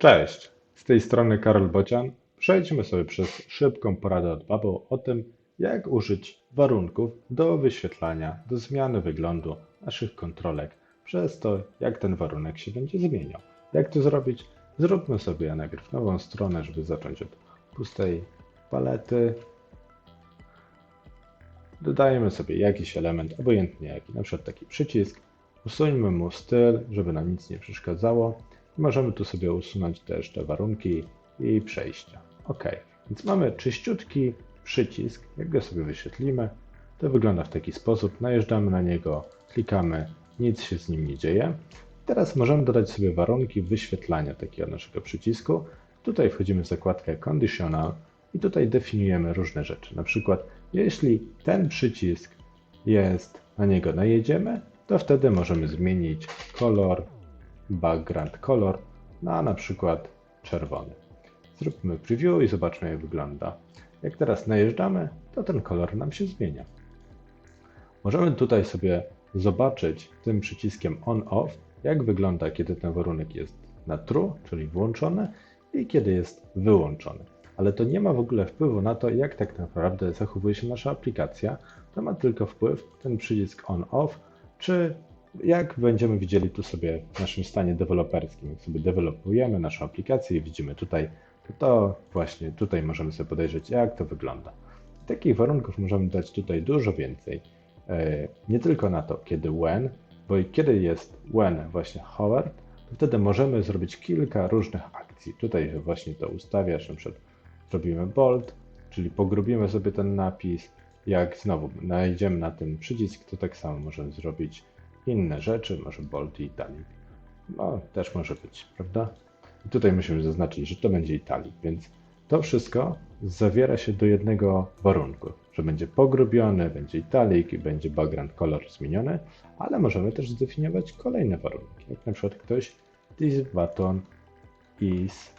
Cześć, z tej strony Karol Bocian. Przejdźmy sobie przez szybką poradę od Bubble o tym, jak użyć warunków do wyświetlania, do zmiany wyglądu naszych kontrolek, przez to, jak ten warunek się będzie zmieniał. Jak to zrobić? Zróbmy sobie najpierw nową stronę, żeby zacząć od pustej palety. Dodajemy sobie jakiś element, obojętnie jaki, na przykład taki przycisk. Usuńmy mu styl, żeby nam nic nie przeszkadzało. Możemy tu sobie usunąć też te warunki i przejścia. OK, więc mamy czyściutki przycisk. Jak go sobie wyświetlimy, to wygląda w taki sposób. Najeżdżamy na niego, klikamy, nic się z nim nie dzieje. Teraz możemy dodać sobie warunki wyświetlania takiego naszego przycisku. Tutaj wchodzimy w zakładkę Conditional i tutaj definiujemy różne rzeczy. Na przykład, jeśli ten przycisk jest, na niego najedziemy, to wtedy możemy zmienić kolor background color na na przykład czerwony. Zróbmy preview i zobaczmy jak wygląda. Jak teraz najeżdżamy, to ten kolor nam się zmienia. Możemy tutaj sobie zobaczyć tym przyciskiem on-off, jak wygląda, kiedy ten warunek jest na true, czyli włączony, i kiedy jest wyłączony. Ale to nie ma w ogóle wpływu na to, jak tak naprawdę zachowuje się nasza aplikacja. To ma tylko wpływ ten przycisk on-off, czy jak będziemy widzieli tu sobie w naszym stanie deweloperskim, jak sobie dewelopujemy naszą aplikację i widzimy tutaj, to, właśnie tutaj możemy sobie podejrzeć, jak to wygląda. Takich warunków możemy dać tutaj dużo więcej. E, nie tylko na to, kiedy when, bo kiedy jest when właśnie hover, to wtedy możemy zrobić kilka różnych akcji. Tutaj właśnie to ustawiasz, na przykład zrobimy bold, czyli pogrubimy sobie ten napis. Jak znowu najdziemy na ten przycisk, to tak samo możemy zrobić inne rzeczy, może bold i italic. No, też może być, prawda? I tutaj musimy zaznaczyć, że to będzie italic, więc to wszystko zawiera się do jednego warunku, że będzie pogrubiony, będzie italic i będzie background color zmieniony, ale możemy też zdefiniować kolejne warunki, jak na przykład ktoś this button is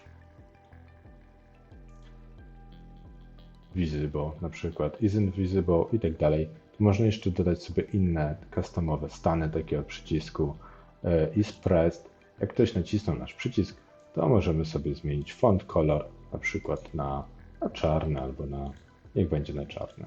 visible, na przykład isn't visible i tak dalej. Można jeszcze dodać sobie inne customowe stany takiego przycisku e, pressed. Jak ktoś nacisnął nasz przycisk, to możemy sobie zmienić font color, na przykład na, na czarny albo na, niech będzie na czarny.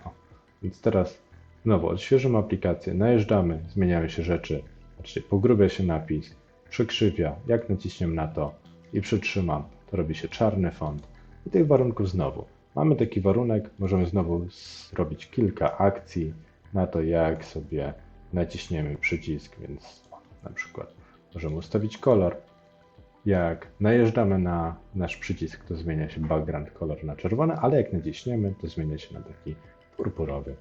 Więc teraz znowu odświeżymy aplikację, najeżdżamy, zmieniają się rzeczy, patrzcie, pogrubia się napis, przekrzywia, jak naciśniemy na to i przytrzymam, to robi się czarny font. I tych warunków znowu. Mamy taki warunek, możemy znowu zrobić kilka akcji na to, jak sobie naciśniemy przycisk, więc na przykład możemy ustawić kolor. Jak najeżdżamy na nasz przycisk, to zmienia się background kolor na czerwony, ale jak naciśniemy, to zmienia się na taki purpurowy.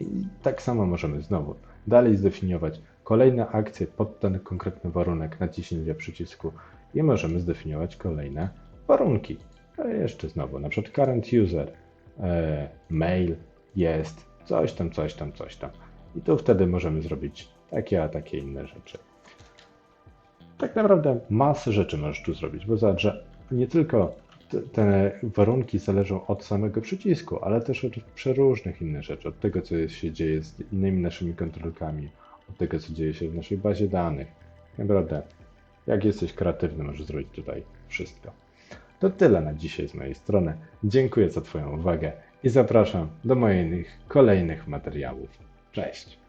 I tak samo możemy znowu dalej zdefiniować kolejne akcje pod ten konkretny warunek naciśnięcia przycisku i możemy zdefiniować kolejne warunki. A jeszcze znowu, na przykład current user, e, mail jest, coś tam, coś tam, coś tam. I tu wtedy możemy zrobić takie, a takie inne rzeczy. Tak naprawdę masę rzeczy możesz tu zrobić, bo zobacz, że nie tylko te, warunki zależą od samego przycisku, ale też od przeróżnych innych rzeczy, od tego, co się dzieje z innymi naszymi kontrolkami, od tego, co dzieje się w naszej bazie danych. Naprawdę, jak jesteś kreatywny, możesz zrobić tutaj wszystko. To tyle na dzisiaj z mojej strony. Dziękuję za Twoją uwagę i zapraszam do moich kolejnych materiałów. Cześć!